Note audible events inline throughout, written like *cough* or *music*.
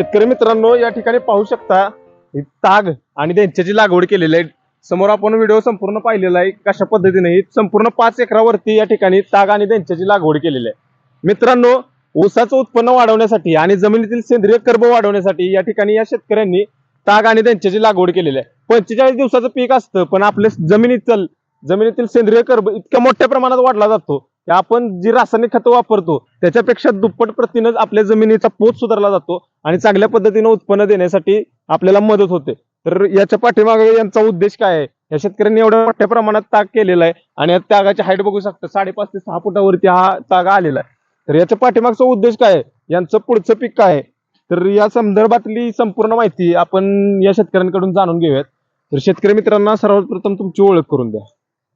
शेतकरी मित्रांनो या ठिकाणी पाहू शकता ही ताग आणि त्यांच्याची लागवड केलेली आहे समोर आपण व्हिडिओ संपूर्ण पाहिलेला आहे. कशा पद्धतीने ही संपूर्ण पाच एकरावरती या ठिकाणी ताग आणि त्यांच्याची लागवड केलेली आहे. मित्रांनो ऊसाचं उत्पन्न वाढवण्यासाठी आणि जमिनीतील सेंद्रिय कर्ब वाढवण्यासाठी या ठिकाणी या शेतकऱ्यांनी ताग आणि त्यांच्याची लागवड केलेली आहे. पंचेचाळीस दिवसाचं पीक असतं पण आपल्या जमिनीतील जमिनीतील सेंद्रिय कर्ब इतक्या मोठ्या प्रमाणात वाढला जातो आपण जी रासायनिक खतं वापरतो त्याच्यापेक्षा दुप्पट प्रतीनं आपल्या जमिनीचा पोत सुधारला जातो आणि चांगल्या पद्धतीनं उत्पन्न देण्यासाठी आपल्याला मदत होते. तर याच्या पाठीमागे यांचा उद्देश काय आहे? या शेतकऱ्यांनी एवढ्या मोठ्या प्रमाणात ताग केलेला आहे आणि या तागाची हाईट बघू शकता साडेपाच ते सहा फुटावरती हा ताग आलेला आहे. तर याच्या पाठीमागचा उद्देश काय आहे? यांचं पुढचं पीक काय आहे? तर या संदर्भातली संपूर्ण माहिती आपण या शेतकऱ्यांकडून जाणून घेऊयात. तर शेतकरी मित्रांना सर्वप्रथम तुमची ओळख करून द्या.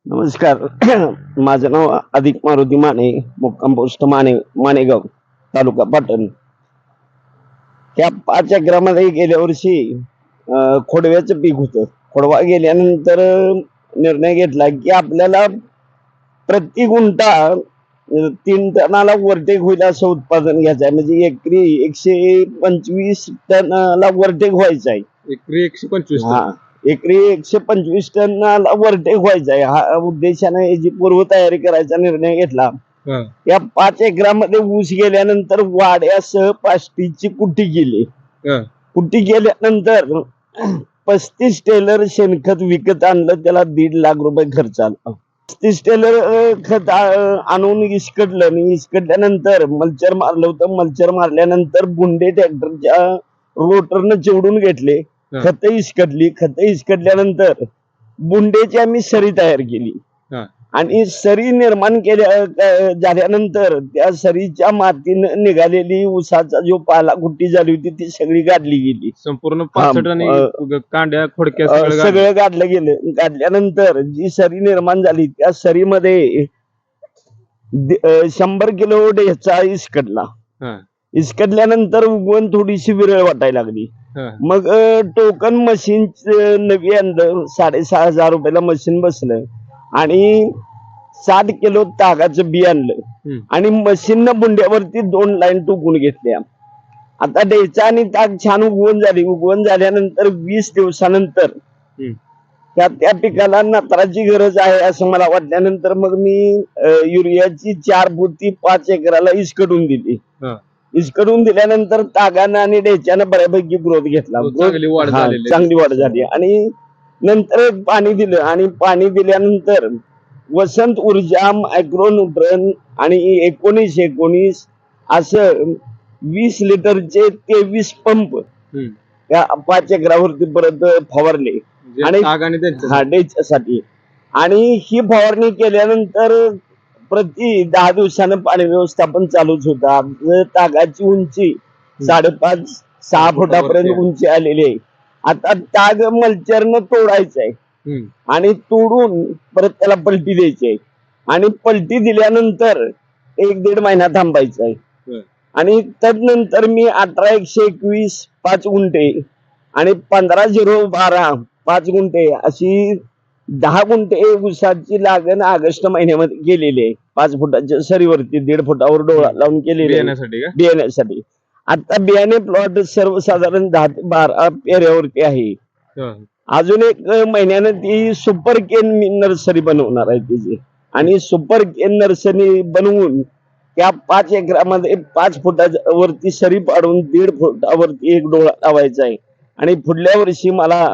नमस्कार. *clears throat* माझं नाव अधिक मारुती माने मुक्काम पोस्ट माने मानेगाव तालुका पाटण. त्या पाच एकरामध्ये गेल्या वर्षी खोडव्याचं पीक होतं. खोडवा गेल्यानंतर निर्णय घेतला की आपल्याला प्रति अं, तीन टनाला वरटेक होईल असं उत्पादन घ्यायचं आहे. म्हणजे एकरी एकशे पंचवीस टनाला वरटेक व्हायचं आहे. एकरी एकशे पंचवीस हा. एकरी एकशे पंचवीस टनाला वरटेक व्हायचा आहे हा उद्देशाने याची पूर्वतयारी करायचा निर्णय घेतला हा. या पाच एकरामध्ये ऊस गेल्यानंतर वाड्यासह पाष्टीची कुट्टी हा. कुट्टी केल्यानंतर पस्तीस टेलर शेणखत विकत आणलं त्याला दीड लाख रुपये खर्च आला पस्तीस टेलर खत आणून इसकडलं आणि इसकडल्यानंतर मल्चर मारलं होतं मल्चर मारल्यानंतर बुंडे ट्रॅक्टरच्या रोटरनं चिवडून घेतले. खत इसकडली खत इसकडल्यानंतर बुंडेची आम्ही सरी तयार केली. आणि सरी निर्माण केल्या झाल्यानंतर त्या सरीच्या मातीनं निघालेली ऊसाचा जो पाला कुट्टी झाली होती ती सगळी गाडली गेली संपूर्ण कांड्या खोडक्या सगळं गाडलं. गेलं गाडल्यानंतर जी सरी निर्माण झाली त्या सरीमध्ये शंभर किलो ढेचा इसकडला. इसकडल्यानंतर उगवण थोडीशी विरळ वाटायला लागली. मग टोकन मशीन नवी आणलं. साडेसहा हजार रुपयाला मशीन बसलं. आणि सात किलो तागाचं बी आणलं. आणि मशीननं बुंड्यावरती दोन लाईन टोकून घेतल्या. आता डेचा आणि ताग छान उगवण झाली. उगवण झाल्यानंतर वीस दिवसानंतर. त्या त्या पिकाला नत्राची गरज आहे असं मला वाटल्यानंतर मग मी युरियाची चार पोती पाच एकराला इसकडून दिली. इसकडून दिल्यानंतर तागानं आणि डेच्यानं बऱ्यापैकी ग्रोथ घेतला. हो, चांगली वाढ हा, झालेली आहे. चांगली वाढ झाली. आणि नंतर पाणी दिलं. आणि पाणी दिल्यानंतर वसंत ऊर्जा मायक्रोन्यूट्रन आणि एकोणीस एकोणीस असं वीस लिटरचे तेवीस पंप हम्म. या पाच एकरावरती परत फवारले. जे आणि- ताग आणि त्यांच्या हा डेच्यासाठी. आणि ही फवारणी केल्यानंतर प्रति दहा दिवसानं पाणी व्यवस्थापन चालूच होतं तागाची उंची साडेपाच सहा फुटापर्यंत. उंची आलेली आहे आता ताग मल्चरनं तोडायचं आहे. आणि तोडून परत त्याला पलटी द्यायची आहे आणि पलटी दिल्यानंतर एक दीड महिना थांबायचा आहे. आणि तदनंतर मी अठरा एकशे एकवीस पाच गुंठे आणि पंधरा झिरो बारा पाच गुंठे अशी दहा गुंठे ऊसाची लागण ऑगस्ट महिन्यामध्ये केलेली आहे. पाच फुटाच्या सरीवरती दीड फुटावर डोळा लावून केलेली आहे. बियाण्यासाठी का? बियाण्यासाठी. आता बियाणे प्लॉट सर्वसाधारण दहा ते बारा पेऱ्यावरती आहे. हा. अजून एक महिन्यानं ती सुपर केन नर्सरी बनवणार आहे तिची. आणि सुपर केन नर्सरी बनवून त्या पाच एकरामध्ये पाच फुटावरती सरी पाडून दीड फुटावरती एक डोळा लावायचा आहे. आणि पुढल्या वर्षी मला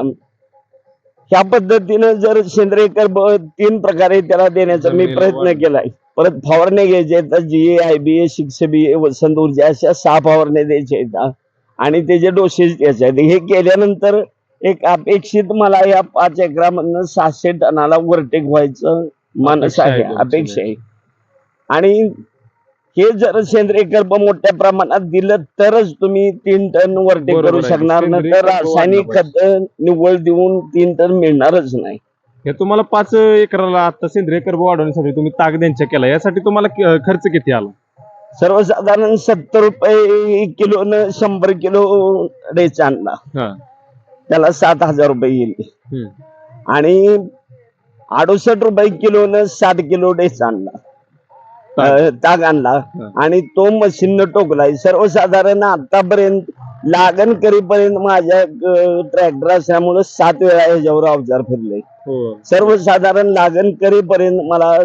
ह्या पद्धतीनं जर सेंद्रिय तीन प्रकारे त्याला देण्याचा मी प्रयत्न केलाय. परत फवारण्या घ्यायच्या आहेत जी ए आय बी ए सिक्स बी ए वसंत ऊर्जा अशा सहा फवारण्या द्यायच्या आहेत. आणि त्याचे डोसेस द्यायचे आहेत हे केल्यानंतर एक अपेक्षित मला या पाच एकरामधनं सहाशे टनाला वरटेक व्हायचं मानस आहे. अपेक्षा आहे. आणि हे जर सेंद्रिय कर्ब मोठ्या प्रमाणात दिलं तरच तुम्ही तीन टन बरोबर करू. शकणार नाही तर रासायनिक खत निव्वळ देऊन तीन टन मिळणारच नाही. हे तुम्हाला पाच एकराला आता सेंद्रिय कर्ब वाढवण्यासाठी तुम्ही ताग त्यांच्या केला. यासाठी तुम्हाला खर्च किती आला? सर्वसाधारण सत्तर रुपये किलोनं शंभर किलो डेचा आणला. त्याला सात हजार रुपये येईल. आणि अडुसष्ट रुपये किलोनं साठ किलो डेचा आणला. ताग. आणला. आणि तो मशीननं टोकलाय. सर्वसाधारण आतापर्यंत लागण करीपर्यंत माझ्या ट्रॅक्टर असल्यामुळे सात वेळा ह्याच्यावर अवजार फिरले. हो. सर्वसाधारण लागण करीपर्यंत मला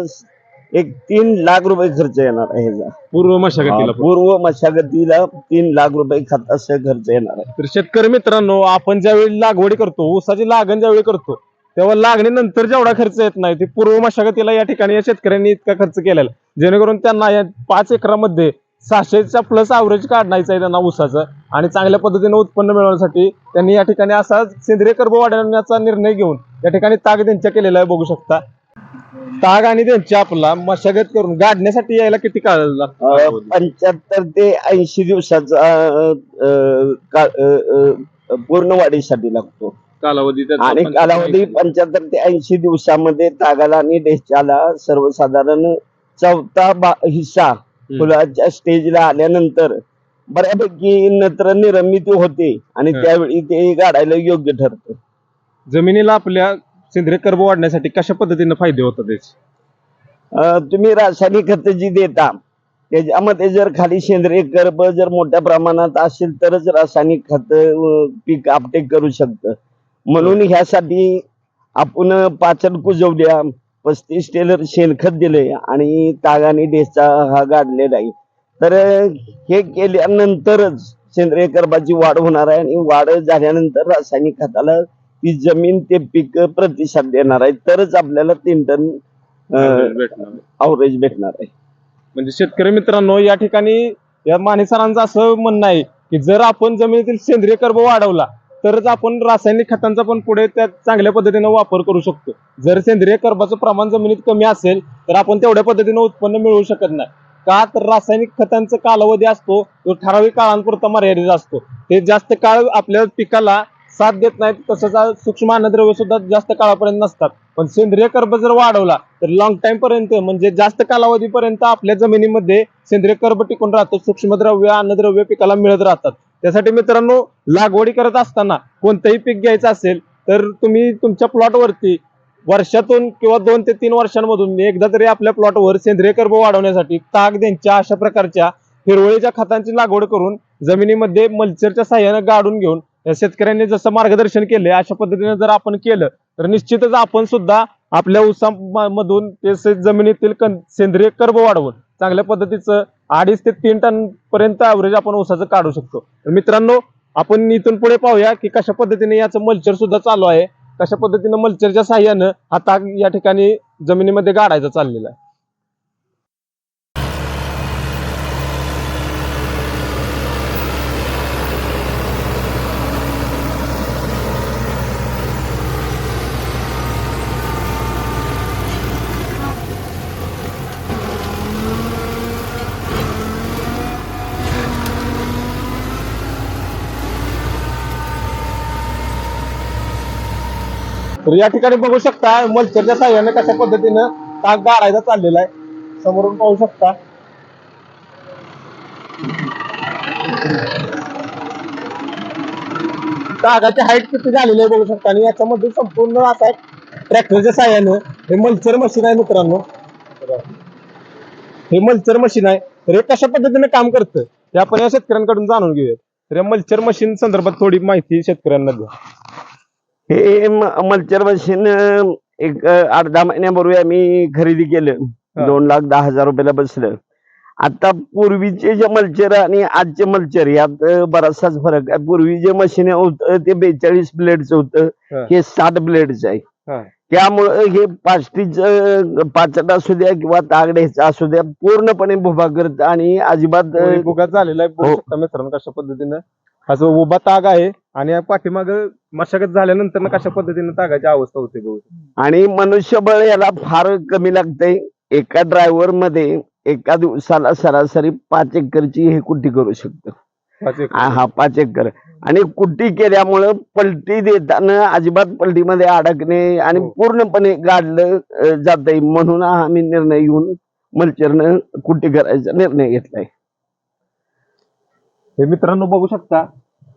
एक तीन लाख रुपये खर्च येणार आहे ह्याचा. पूर्व मशागतीला पूर्व मशागतीला तीन लाख रुपये खर्च येणार आहे. तर शेतकरी मित्रांनो आपण ज्यावेळी लागवडी करतो ऊसाची लागण ज्यावेळी करतो तेव्हा लागणीनंतर जेवढा खर्च येत नाही ते पूर्व मशागतीला या ठिकाणी या शेतकऱ्यांनी इतका खर्च केलेला जेणेकरून त्यांना या पाच एकरामध्ये सहाशेचा प्लस ॲव्हरेज काढायचं आहे त्यांना ऊसाचं आणि चांगल्या पद्धतीने उत्पन्न मिळवण्यासाठी त्यांनी या ठिकाणी असा सेंद्रिय कर्ब वाढवण्याचा निर्णय घेऊन या ठिकाणी ताग त्यांच्या केलेला आहे बघू शकता. ताग आणि त्यांच्या आपला मशागत करून गाडण्यासाठी यायला किती काळ लागतो? पंच्याहत्तर ते ऐंशी दिवसाचा अं, पूर्ण वाढीसाठी लागतो. कालावधी त्याचा आणि कालावधी पंच्याहत्तर ते ऐंशी दिवसामध्ये तागाला आणि डेच्याला सर्वसाधारण चौथा बा- हिस्सा फुलाच्या स्टेजला आल्यानंतर बऱ्यापैकी नत्र निर्मिती होते आणि हं. त्यावेळी ते गाडायला योग्य ठरतं. जमिनीला आपल्या सेंद्रिय कर्ब वाढण्यासाठी कशा पद्धतीने फायदे होतात त्याचे? अं, तुम्ही रासायनिक खत जी देता त्याच्यामध्ये जर खाली सेंद्रिय कर्ब जर मोठ्या प्रमाणात असेल तरच रासायनिक खत अं, पीक आपटेक करू शकतं. म्हणून ह्यासाठी आपण पाचन कुजवल्या पस्तीस टेलर शेणखत दिले आणि तागाने डेसा हा गाडलेला आहे. तर हे केल्यानंतरच सेंद्रिय कर्बाची वाढ होणार आहे आणि वाढ झाल्यानंतर रासायनिक खताला ती जमीन ते पीक प्रतिसाद देणार आहे. तरच आपल्याला तीन टन अवरेज भेटणार आहे. म्हणजे शेतकरी मित्रांनो या ठिकाणी या माने सरांचं असं म्हणणं आहे की जर आपण जमिनीतील सेंद्रिय कर्ब वाढवला तरच आपण रासायनिक खतांचा पण पुढे त्या चांगल्या पद्धतीनं वापर करू शकतो. जर सेंद्रिय कर्बाचं प्रमाण जमिनीत कमी असेल तर आपण तेवढ्या पद्धतीनं उत्पन्न मिळवू शकत नाही. का तर रासायनिक खतांचा कालावधी असतो तो ठराविक काळांपुरता मर्यादित असतो. ते जास्त काळ आपल्या पिकाला साथ देत नाहीत तसंच सूक्ष्म अन्नद्रव्य सुद्धा जास्त काळापर्यंत नसतात. पण सेंद्रिय कर्ब जर वाढवला तर लॉंग टाइम पर्यंत म्हणजे जास्त कालावधीपर्यंत आपल्या जमिनीमध्ये सेंद्रिय कर्ब टिकून राहतो सूक्ष्मद्रव्य अन्नद्रव्य पिकाला मिळत राहतात. त्यासाठी मित्रांनो लागवडी करत असताना कोणतंही पीक घ्यायचं असेल तर तुम्ही तुमच्या प्लॉटवरती वर्षातून किंवा दोन ते तीन वर्षांमधून एकदा तरी आपल्या प्लॉटवर सेंद्रिय कर्ब वाढवण्यासाठी ताग त्यांच्या अशा प्रकारच्या हिरवळीच्या खतांची लागवड करून जमिनीमध्ये मल्चरच्या साह्यानं गाडून घेऊन शेतकऱ्यांनी जसं मार्गदर्शन केले अशा पद्धतीने जर आपण केलं तर निश्चितच आपण सुद्धा आपल्या उसामधून ते जमिनीतील कन सेंद्रिय कर्ब वाढवून चांगल्या पद्धतीचं अडीच ते तीन टन पर्यंत ऍव्हरेज आपण ऊसाचं काढू शकतो. तर मित्रांनो आपण इथून पुढे पाहूया की कशा पद्धतीने याचं मल्चर सुद्धा चालू आहे. कशा पद्धतीने मल्चरच्या साह्यानं हा ताग या ठिकाणी जमिनीमध्ये गाडायचा चाललेला आहे. तर या ठिकाणी बघू शकता मल्चरच्या साह्याने कशा पद्धतीनं ताग गाळायचा चाललेला आहे. समोरून पाहू शकता. तागाची हाईट किती झालेली आहे बघू शकता. आणि याच्यामध्ये संपूर्ण असा ट्रॅक्टरच्या साह्यानं हे मल्चर मशीन आहे मित्रांनो. हे मल्चर मशीन आहे. तर हे कशा पद्धतीने काम करतं हे आपण या शेतकऱ्यांकडून जाणून घेऊयात. तर या मल्चर मशीन संदर्भात थोडी माहिती शेतकऱ्यांना द्या. हे मल्चर मशीन एक आठ दहा महिन्यापूर्वी आम्ही खरेदी केलं. दोन लाख दहा हजार रुपयाला बसलं आता पूर्वीचे जे मल्चर आणि आजचे मल्चर यात बराचसाच फरक आहे पूर्वी जे मशीन होतं ते बेचाळीस ब्लेडचं होतं हा. साठ ब्लेडचं आहे. त्यामुळं हे पास्टीच पाचट असू द्या किंवा तागड्याचं असू द्या पूर्णपणे भुभा करत आणि अजिबात झालेला आहे हो. कशा पद्धतीनं हा जो उभा ताग आहे आणि पाठीमाग मशागत झाल्यानंतर ना कशा पद्धतीने तागाची अवस्था होते बघू. आणि मनुष्यबळ याला फार कमी लागतंय. एका ड्रायव्हरमध्ये एका दिवसाला सरासरी पाच एकरची हे कुट्टी करू शकतो. हा हा, पाच एकर. आणि कुट्टी केल्यामुळं पलटी देताना अजिबात पलटीमध्ये अडकणे आणि हो. पूर्णपणे गाडलं जात म्हणून आम्ही निर्णय घेऊन मल्चरनं कुट्टी करायचा निर्णय घेतलाय. हे मित्रांनो बघू शकता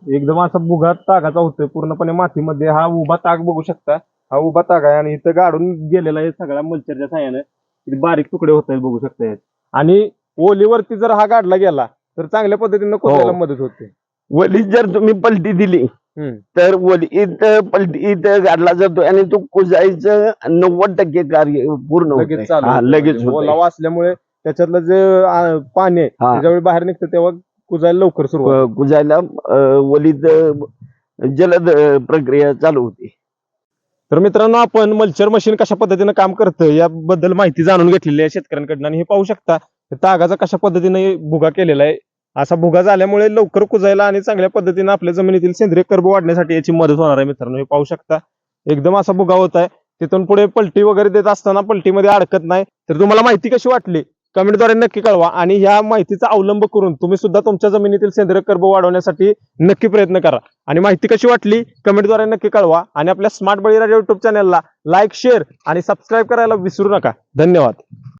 एकदम असा भुगा तागाचा होतोय पूर्णपणे मातीमध्ये हा उभा ताग बघू शकता हा उभा ताग आहे आणि इथं गाडून गेलेला आहे सगळ्या मल्चरच्या साह्याने बारीक तुकडे होत आहेत बघू शकता यात. आणि ओलीवरती जर हा गाडला गेला तर चांगल्या पद्धतीनं कोणाला मदत होते वली जर तुम्ही पलटी दिली. तर वलीत पलटीत गाडला जातो आणि तो कुजायचं नव्वद टक्के कार्य पूर्ण लगेच हा, म्हणजे. ओलावा असल्यामुळे त्याच्यातलं जे पाणी आहे हा. त्याच्यावेळी बाहेर निघतं तेव्हा कुजायला लवकर सुरुवात. क- कुजायला अं, जलद प्रक्रिया चालू होते. तर मित्रांनो आपण मल्चर मशीन कशा पद्धतीनं काम करतं याबद्दल माहिती जाणून घेतलेली आहे शेतकऱ्यांकडनं. आणि हे पाहू शकता तागाचा कशा पद्धतीने भुगा केलेला आहे. असा भुगा झाल्यामुळे लवकर कुजायला आणि चांगल्या पद्धतीने आपल्या जमिनीतील सेंद्रिय कर्ब वाढण्यासाठी याची मदत होणार आहे मित्रांनो. हे पाहू शकता एकदम असा भुगा होत आहे. तिथून पुढे पलटी वगैरे देत असताना पलटीमध्ये अडकत नाही. तर तुम्हाला माहिती कशी वाटली? कमेंटद्वारे नक्की कळवा आणि ह्या माहितीचा अवलंब करून तुम्ही सुद्धा तुमच्या जमिनीतील सेंद्रिय कर्ब वाढवण्यासाठी नक्की प्रयत्न करा. आणि माहिती कशी वाटली कमेंटद्वारे नक्की कळवा आणि आपल्या स्मार्ट बळीराजा युट्यूब चॅनलला लाईक शेअर आणि सबस्क्राईब करायला विसरू नका. धन्यवाद.